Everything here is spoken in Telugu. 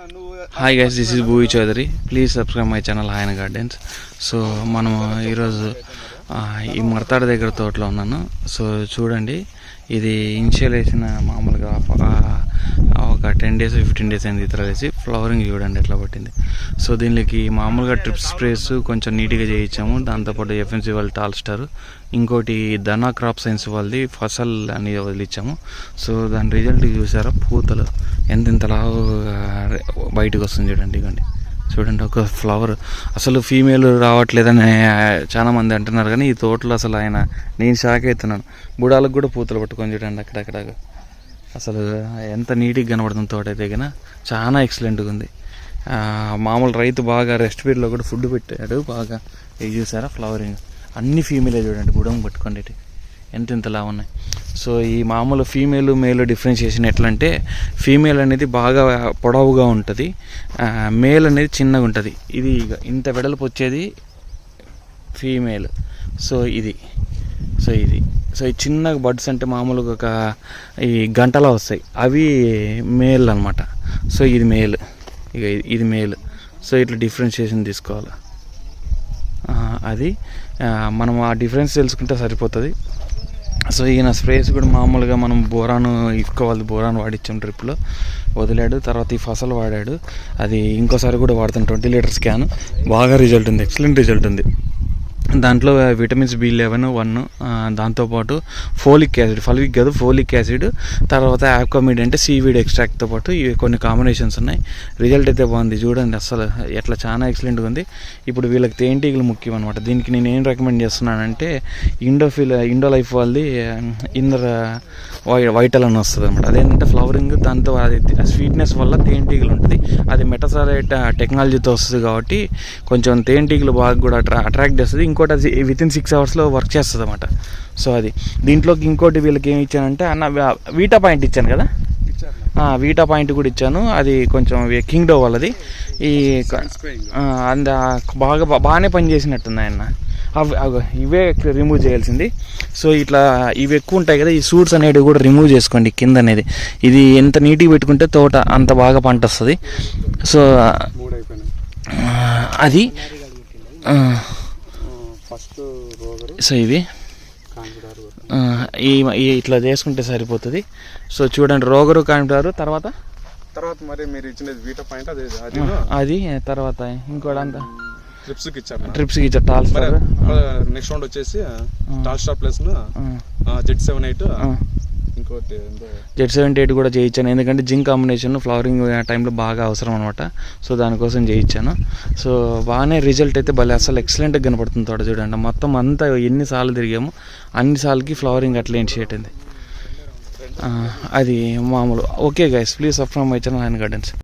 Hi guys this is Bhuvi Chowdary please subscribe my channel హాయన్ gardens so మనం ఈరోజు ఈ మర్తాడ దగ్గర తోటలో ఉన్నాను. సో చూడండి ఇది ఇన్షియల్ వేసిన మామూలుగా ఒక టెన్ డేస్ ఫిఫ్టీన్ డేస్ అయింది ఇతరలేసి ఫ్లవరింగ్ చూడండి ఎట్లా పట్టింది. సో దీనికి మామూలుగా ట్రిప్ స్ప్రేస్ కొంచెం నీట్గా చేయించాము. దాంతోపాటు ఎఫ్ఎన్సీ వాళ్ళు టాల్స్టార్ ఇంకోటి ధనా క్రాప్ సైన్స్ వాళ్ళది ఫసల్ అని వదిలిచ్చాము సో దాని రిజల్ట్ చూసారా? పూతలు. ఎంత బయటకు వస్తుంది చూడండి ఇవ్వండి చూడండి ఒక ఫ్లవర్ అసలు ఫీమేల్ రావట్లేదని చాలా మంది అంటున్నారు. కానీ ఈ తోటలో అసలు ఆయన నేను షాక్ అవుతున్నాను. బుడాలకు కూడా పూతలు పట్టుకొని చూడండి అక్కడక్కడ. అసలు ఎంత నీట్గా కనబడుతుంది తోట అయితే కన్నా చాలా ఎక్సలెంట్గా ఉంది. మామూలు రైతు బాగా రెస్ట్ పీరియడ్లో కూడా ఫుడ్ పెట్టాడు బాగా ఇది చూసారా ఫ్లవరింగ్ అన్ని ఫీమేలే చూడండి గుడం పట్టుకోండి ఎంత ఇంతలా ఉన్నాయి. సో ఈ మామూలు ఫీమేల్ మేల్ డిఫరెన్షియేషన్ ఎట్లా అంటే ఫీమేల్ అనేది బాగా పొడవుగా ఉంటుంది మేల్ అనేది చిన్నగా ఉంటుంది. ఇది ఇక ఇంత వెడల్పు వచ్చేది ఫీమేల్ సో ఇది. సో ఇది. సో ఈ చిన్న బర్డ్స్ అంటే మామూలుగా ఒక ఈ గంటలా వస్తాయి. అవి మేల్ అనమాట సో ఇది మేల్. ఇక ఇది- మేల్. సో ఇట్లా డిఫరెన్షియేషన్ తీసుకోవాలి. అది మనం ఆ డిఫరెన్స్ తెలుసుకుంటే సరిపోతుంది. సో ఈయన స్ప్రేస్ కూడా మామూలుగా మనం బోరాను ఇఫ్కో వాళ్ళు బోరాన్ వాడిచ్చాం ట్రిప్లో. వదిలాడు తర్వాత ఈ ఫసల్ వాడాడు. అది ఇంకోసారి కూడా వాడతాను ట్వంటీ లీటర్స్ క్యాన్ బాగా రిజల్ట్ ఉంది. ఎక్సలెంట్ రిజల్ట్ ఉంది. దాంట్లో విటమిన్స్ బి లెవెన్ వన్ దాంతోపాటు ఫోలిక్ యాసిడ్ ఫలిక్ కాదు ఫోలిక్ యాసిడ్ తర్వాత యాక్వామిడ్ అంటే సీవీడ్ ఎక్స్ట్రాక్ట్తో పాటు ఇవి కొన్ని కాంబినేషన్స్ ఉన్నాయి. రిజల్ట్ అయితే బాగుంది. చూడండి అసలు ఎట్లా చాలా ఎక్సలెంట్గా ఉంది. ఇప్పుడు వీళ్ళకి తేనెటీగలు ముఖ్యం అనమాట దీనికి నేను ఏం రికమెండ్ చేస్తున్నానంటే ఇండోఫిల్ ఇండో లైఫ్ వాళ్ళది ఇన్నర్ వైటల్ అని వస్తుంది అనమాట అదేంటంటే ఫ్లవరింగ్ దాంతో అది స్వీట్నెస్ వల్ల తేనెటీగలు ఉంటుంది. అది మెటసాలైట్ టెక్నాలజీతో వస్తుంది కాబట్టి కొంచెం తేనెటీగలు బాగా కూడా అట్రా అట్రాక్ట్ చేస్తుంది. ఇంకోటి అది విత్ ఇన్ సిక్స్ అవర్స్లో వర్క్ చేస్తుంది అనమాట సో అది దీంట్లోకి ఇంకోటి వీళ్ళకి ఏమి ఇచ్చానంటే అన్న వీటా పాయింట్ ఇచ్చాను కదా? వీటా పాయింట్ కూడా ఇచ్చాను. అది కొంచెం కింగ్డో వాళ్ళది ఈ అంద బాగా బాగానే పనిచేసినట్టుంది ఆయన అవి ఇవే రిమూవ్ చేయాల్సింది. సో ఇట్లా ఇవి ఎక్కువ ఉంటాయి కదా ఈ సూట్స్ అనేవి కూడా రిమూవ్ చేసుకోండి కింద అనేది. ఇది ఎంత నీట్గా పెట్టుకుంటే తోట అంత బాగా పంట వస్తుంది. సో అది సో ఇవి ఈ ఇట్లా చేసుకుంటే సరిపోతుంది. సో చూడండి రోగరు కాంటారు తర్వాత? తర్వాత మరి మీరు ఇచ్చినది వీటా పాయింట్ అదే అది అది తర్వాత ఇంకోటి అంతా. ట్రిప్స్కి ఇచ్చారు ట్రిప్స్కి ఇచ్చా టాల్స్ మరి నెక్స్ట్ రౌండ్ వచ్చేసి tall star plus Z seven eight Z seventy eight కూడా చేయించాను. ఎందుకంటే జింక్ కాంబినేషన్ ఫ్లవరింగ్ టైంలో బాగా అవసరం అనమాట సో దానికోసం చేయించాను. సో బాగానే రిజల్ట్ అయితే భలే అసలు ఎక్సలెంట్గా కనపడుతుంది తోట చూడండి. మొత్తం అంతా ఎన్నిసార్లు తిరిగాము అన్నిసార్లకి ఫ్లవరింగ్ అట్లా ఇనిషియేట్ అయింది. అది మామూలు. Okay guys please subscribe my channel ఆయన గార్డెన్స్